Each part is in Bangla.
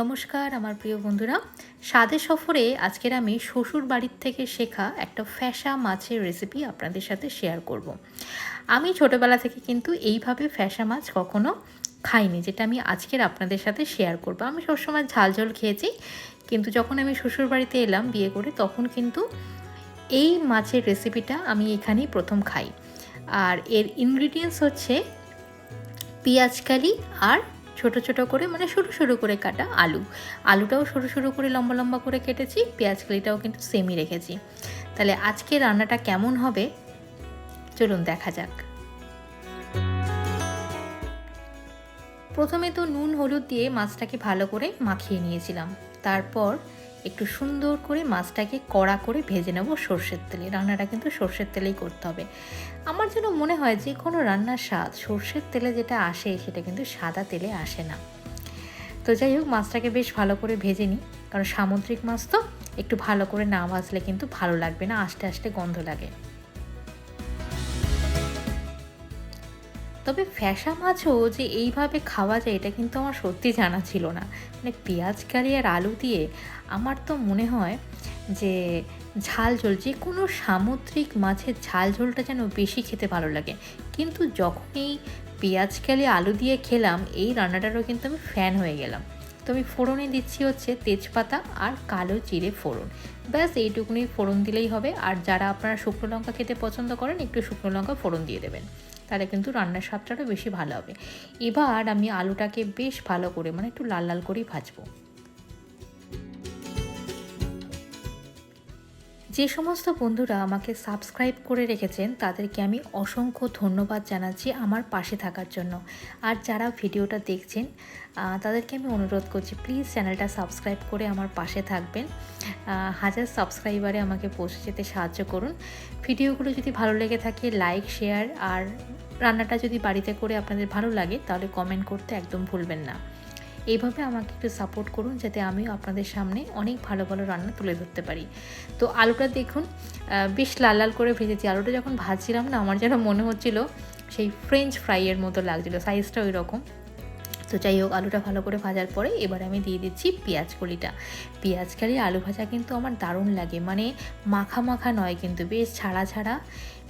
নমস্কার, আমার প্রিয় বন্ধুরা। স্বাদে সফরে আজকের আমি শ্বশুর বাড়ির থেকে শেখা একটা ফ্যাসা মাছের রেসিপি আপনাদের সাথে শেয়ার করব। আমি ছোটোবেলা থেকে কিন্তু এইভাবে ফ্যাসা মাছ কখনো খাইনি, যেটা আমি আজকের আপনাদের সাথে শেয়ার করব। আমি সবসময় ঝাল ঝোল খেয়েছি, কিন্তু যখন আমি শ্বশুর বাড়িতে এলাম বিয়ে করে, তখন কিন্তু এই মাছের রেসিপিটা আমি এখানেই প্রথম খাই। আর এর ইনগ্রিডিয়েন্টস হচ্ছে পেঁয়াজকালি আর ছোট ছোট করে মানে সরু সরু করে কাটা আলু। আলুটাও সরু সরু করে লম্বা লম্বা করে কেটেছি, পেঁয়াজ কালিটাও কিন্তু সেমই রেখেছি। তাহলে আজকে রান্নাটা কেমন হবে? চলুন দেখা যাক। প্রথমে তো নুন, হলুদ দিয়ে মাছটাকে ভালো করে মাখিয়ে নিয়েছিলাম। তারপর একটু সুন্দর করে মাছটাকে কড়া করে ভেজে নেব সর্ষের তেলে। রান্নাটা কিন্তু সর্ষের তেলেই করতে হবে। আমার যেন মনে হয় যে কোনো রান্নার স্বাদ সর্ষের তেলে যেটা আসে সেটা কিন্তু সাদা তেলে আসে না। তো যাই হোক, মাছটাকে বেশ ভালো করে ভেজে নিই। কারণ সামুদ্রিক মাছ তো, একটু ভালো করে না ভাজলে কিন্তু ভালো লাগবে না, আস্তে আস্তে গন্ধ লাগে। তবে ফ্যাসা মাছও যে এইভাবে খাওয়া যায়, এটা কিন্তু আমার সত্যি জানা ছিল না। মানে পেঁয়াজ কারি আর আলু দিয়ে আমার তো মনে হয় যে ঝাল ঝোল, যে কোনো সামুদ্রিক মাছের ঝাল ঝোলটা যেন বেশি খেতে ভালো লাগে। কিন্তু যখনই পেঁয়াজ কালি আলু দিয়ে খেলাম, এই রান্নাটারও কিন্তু আমি ফ্যান হয়ে গেলাম। তো আমি ফোড়নে দিচ্ছি হচ্ছে তেজপাতা আর কালো জিরে ফোড়ন। ব্যাস, এইটুকুনি ফোড়ন দিলেই হবে। আর যারা আপনারা শুকনো লঙ্কা খেতে পছন্দ করেন, একটু শুকনো লঙ্কা ফোড়ন দিয়ে দেবেন। তাহলে কিন্তু রান্নার স্বাদটাও বেশি ভালো হবে। এবার আমি আলুটাকে বেশ ভালো করে মানে একটু লাল লাল করেই ভাজবো। যে সমস্ত বন্ধুরা আমাকে সাবস্ক্রাইব করে রেখেছেন, তাদেরকে আমি অসংখ্য ধন্যবাদ জানাচ্ছি আমার পাশে থাকার জন্য। আর যারা ভিডিওটা দেখছেন তাদেরকে আমি অনুরোধ করছি, প্লিজ চ্যানেলটা সাবস্ক্রাইব করে আমার পাশে থাকবেন। হাজার সাবস্ক্রাইবারে আমাকে পৌঁছে যেতে সাহায্য করুন। ভিডিওগুলো যদি ভালো লেগে থাকে, লাইক, শেয়ার আর রান্নাটা যদি বাড়িতে করে আপনাদের ভালো লাগে, তাহলে কমেন্ট করতে একদম ভুলবেন না। এইভাবে আমাকে একটু সাপোর্ট করুন যাতে আমিও আপনাদের সামনে অনেক ভালো ভালো রান্না তুলে ধরতে পারি। তো আলুটা দেখুন বেশ লাল লাল করে ভেজেছি। আলুটা যখন ভাজছিলাম না, আমার যেন মনে হচ্ছিল সেই ফ্রেঞ্চ ফ্রাইয়ের মতো লাগছিল সাইজটা ওই রকম তো যাই হোক, আলুটা ভালো করে ভাজার পরে এবার আমি দিয়ে দিচ্ছি পেঁয়াজ কলিটা। পেঁয়াজ কালি আলু ভাজা কিন্তু আমার দারুণ লাগে মানে মাখা মাখা নয় কিন্তু, বেশ ছাড়া ছাড়া।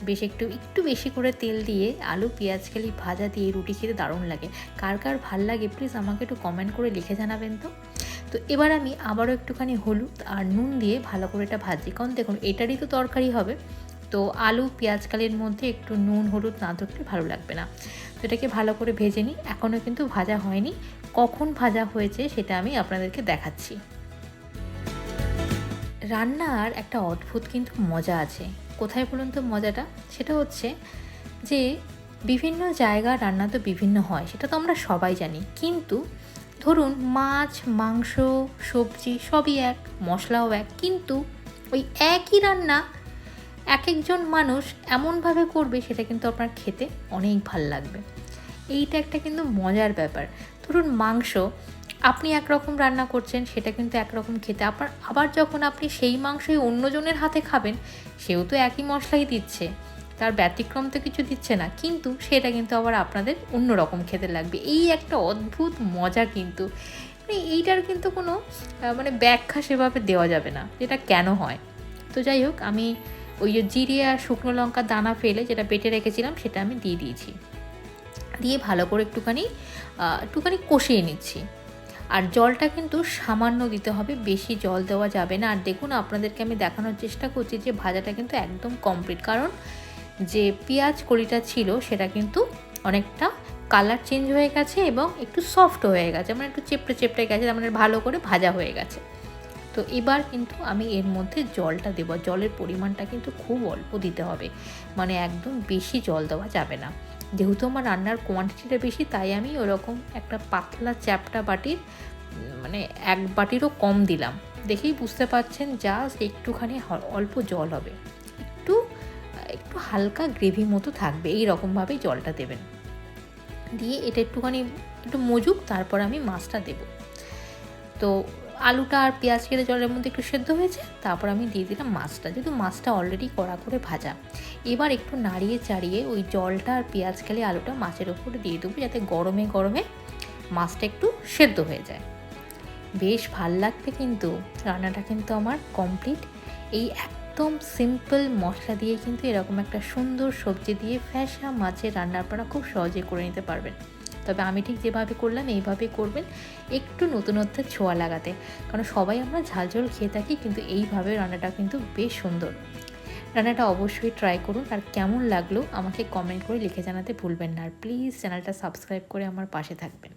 বেশ একটু একটু বেশি করে তেল দিয়ে আলু, পেঁয়াজ কালি ভাজা দিয়ে রুটি খেতে দারুণ লাগে। কার কার ভালো লাগে প্লিজ আমাকে একটু কমেন্ট করে লিখে জানাবেন তো। তো এবার আমি আবারও একটুখানি হলুদ আর নুন দিয়ে ভালো করে এটা ভাজি। কারণ দেখুন, এটারই তো তরকারি হবে। তো আলু, পেঁয়াজ কালির মধ্যে একটু নুন, হলুদ না থাকলে ভালো লাগবে না। এটাকে ভালো করে ভেজে নিই। এখনও কিন্তু ভাজা হয়নি। কখন ভাজা হয়েছে সেটা আমি আপনাদেরকে দেখাচ্ছি। রান্নার একটা অদ্ভুত কিন্তু মজা আছে। কোথায় বলুন তো মজাটা? সেটা হচ্ছে যে বিভিন্ন জায়গার রান্না তো বিভিন্ন হয়, সেটা তো আমরা সবাই জানি। কিন্তু ধরুন মাছ, মাংস, সবজি সবই এক, মশলাও এক, কিন্তু ওই একই রান্না এক একজন মানুষ এমনভাবে করবে সেটা কিন্তু আপনার খেতে অনেক ভালো লাগবে। এইটা একটা কিন্তু মজার ব্যাপার। ধরুন মাংস, আপনি একরকম রান্না করছেন, সেটা কিন্তু একরকম খেতে। আপনার আবার যখন আপনি সেই মাংসই অন্যজনের হাতে খাবেন, সেও তো একই মশলাই দিচ্ছে, তার ব্যতিক্রম তো কিছু দিচ্ছে না। কিন্তু সেটা কিন্তু আবার আপনাদের অন্য রকম খেতে লাগবে। এই একটা অদ্ভুত মজা কিন্তু। মানে এইটার কিন্তু কোনো মানে ব্যাখ্যা সেভাবে দেওয়া যাবে না, যেটা কেন হয়। তো যাই হোক, আমি ওই যে জিরে আর শুকনো লঙ্কা দানা ফেলে যেটা বেটে রেখেছিলাম, সেটা আমি দিয়ে দিয়েছি। দিয়ে ভালো করে একটুখানি একটুখানি কষিয়ে নিচ্ছি। আর জলটা কিন্তু সামান্য দিতে হবে, বেশি জল দেওয়া যাবে না। আর দেখুন, আপনাদেরকে আমি দেখানোর চেষ্টা করছি যে ভাজাটা কিন্তু একদম কমপ্লিট কারণ যে পেঁয়াজ কলিটা ছিল, সেটা কিন্তু অনেকটা কালার চেঞ্জ হয়ে গেছে এবং একটু সফট হয়ে গেছে। মানে একটু চেপটে চেপটে গেছে মানে ভালো করে ভাজা হয়ে গেছে। তো এবার কিন্তু আমি এর মধ্যে জলটা দেবো। জলের পরিমাণটা কিন্তু খুব অল্প দিতে হবে। মানে একদম বেশি জল দেওয়া যাবে না। যেহেতু আমার রান্নার কোয়ান্টিটিটা বেশি, তাই আমি ওরকম একটা পাতলা চ্যাপটা বাটির মানে এক বাটিরও কম দিলাম। দেখেই বুঝতে পারছেন জাস্ট একটুখানি অল্প জল হবে। একটু একটু হালকা গ্রেভি মতো থাকবে, এই রকমভাবেই জলটা দেবেন। দিয়ে এটা একটুখানি, একটু মজুক, তারপর আমি মাছটা দেব। তো আলুটা আর পেঁয়াজ কেটে জলের মধ্যে একটু সেদ্ধ হয়েছে, তারপর আমি দিয়ে দিলাম মাছটা। যেহেতু মাছটা অলরেডি কড়া করে ভাজা, এবার একটু নাড়িয়ে চাড়িয়ে ওই জলটা আর পেঁয়াজ খেলে আলুটা মাছের ওপরে দিয়ে দেবো, যাতে গরমে গরমে মাছটা একটু সেদ্ধ হয়ে যায়। বেশ ভালো লাগবে কিন্তু, রান্নাটা কিন্তু আমার কমপ্লিট এই একদম সিম্পল মশলা দিয়ে কিন্তু এরকম একটা সুন্দর সবজি দিয়ে ফ্যাসা মাছের রান্না আপনারা খুব সহজে করে নিতে পারবেন। তবে আমি ঠিক যেভাবে করলাম এইভাবে করবেন। একটু নতুনত্বের ছোঁয়া লাগাতে। কারণ সবাই আমরা ঝাল ঝোল খেয়ে থাকি, কিন্তু এইভাবে রান্নাটা কিন্তু বেশ সুন্দর। রান্নাটা অবশ্যই ট্রাই করুন। আর কেমন লাগল আমাকে কমেন্ট করে লিখে জানাতে ভুলবেন না। আর প্লিজ চ্যানেলটা সাবস্ক্রাইব করে আমার পাশে থাকবেন।